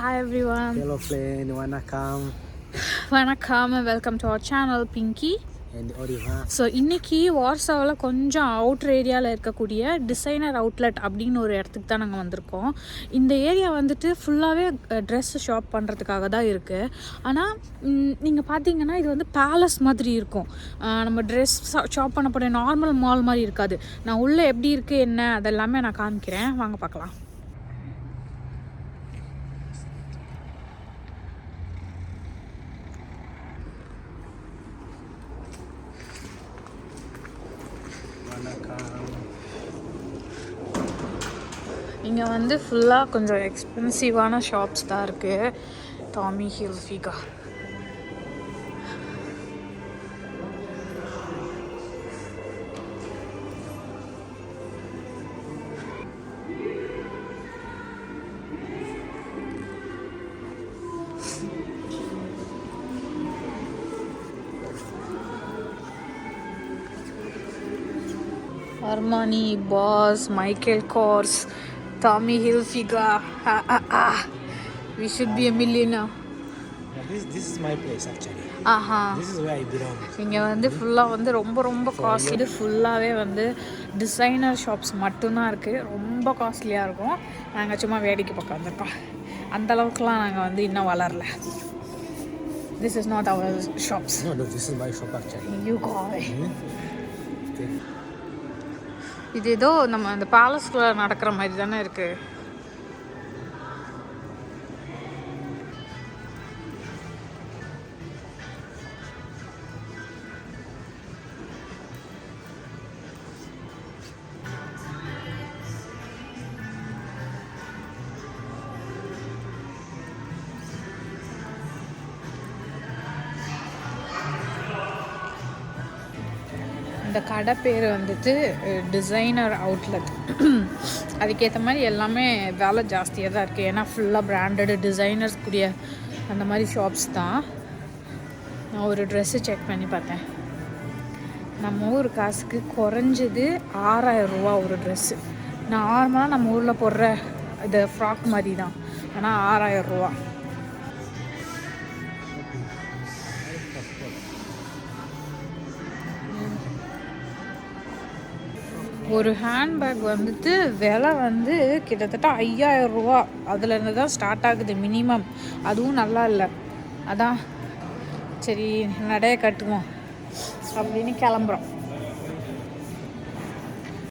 Hi everyone. Hello friend, வணக்கம் வணக்கம் welcome to our channel Pinky. So இன்னைக்கு வார்சாவில் கொஞ்சம் அவுட்டர் ஏரியாவில் இருக்கக்கூடிய டிசைனர் அவுட்லெட் அப்படின்னு ஒரு இடத்துக்கு தான் நாங்கள் வந்திருக்கோம். இந்த ஏரியா வந்துட்டு ஃபுல்லாகவே ட்ரெஸ் ஷாப் பண்ணுறதுக்காக தான் இருக்குது ஆனால் நீங்கள் பார்த்தீங்கன்னா இது வந்து பேலஸ் மாதிரி இருக்கும். நம்ம ட்ரெஸ் ஷாப் பண்ணக்கூடிய நார்மல் மால் மாதிரி இருக்காது. நான் உள்ளே எப்படி இருக்குது என்ன அதெல்லாமே நான் காமிக்கிறேன். வாங்க பார்க்கலாம். இங்கே வந்து ஃபுல்லாக கொஞ்சம் எக்ஸ்பென்சிவான ஷாப்ஸ் தான் இருக்குது Tommy Hilfiger Armani Boss Michael Kors Tommy Hilfiger we should be a millionaire this, this is my place actually. ஆஹா This is where I belong. இங்கே வந்து ஃபுல்லாக வந்து ரொம்ப ரொம்ப காஸ்ட்லி இது ஃபுல்லாகவே வந்து டிசைனர் ஷாப்ஸ் மட்டும்தான் இருக்குது ரொம்ப காஸ்ட்லியாக இருக்கும். நாங்கள் சும்மா வேடிக்கை பக்கம் வந்திருக்கோம். அந்த அளவுக்குலாம் நாங்கள் வந்து இன்னும் வளரல. This is not our shops No, no, this is my shop actually. You guy. இது ஏதோ நம்ம அந்த பேலஸ்குள்ளே நடக்கிற மாதிரி தானே இருக்குது இந்த கடை பேர் வந்துட்டு டிசைனர் அவுட்லெட் அதுக்கேற்ற மாதிரி எல்லாமே வேலை ஜாஸ்தியாக தான் இருக்குது ஏன்னா ஃபுல்லாக பிராண்டடு டிசைனர்ஸ் கூடிய அந்த மாதிரி ஷாப்ஸ் தான். நான் ஒரு ட்ரெஸ்ஸு செக் பண்ணி பார்த்தேன். நம்ம ஊர் காசுக்கு குறைஞ்சது ஆறாயிரம் ரூபா ஒரு ட்ரெஸ்ஸு நார்மலாக நம்ம ஊரில் போடுற இது ஃப்ராக் மாதிரி தான். ஆனால் ஆறாயிரம் ரூபா. ஒரு ஹேண்ட்பேக் வந்துட்டு விலை வந்து கிட்டத்தட்ட ஐயாயிரம் ரூபா. அதுலேருந்து தான் ஸ்டார்ட் ஆகுது மினிமம் அதுவும் நல்லா இல்லை. அதான். சரி நடைய கட்டுவோம். அப்படின்னு கிளம்புறோம்.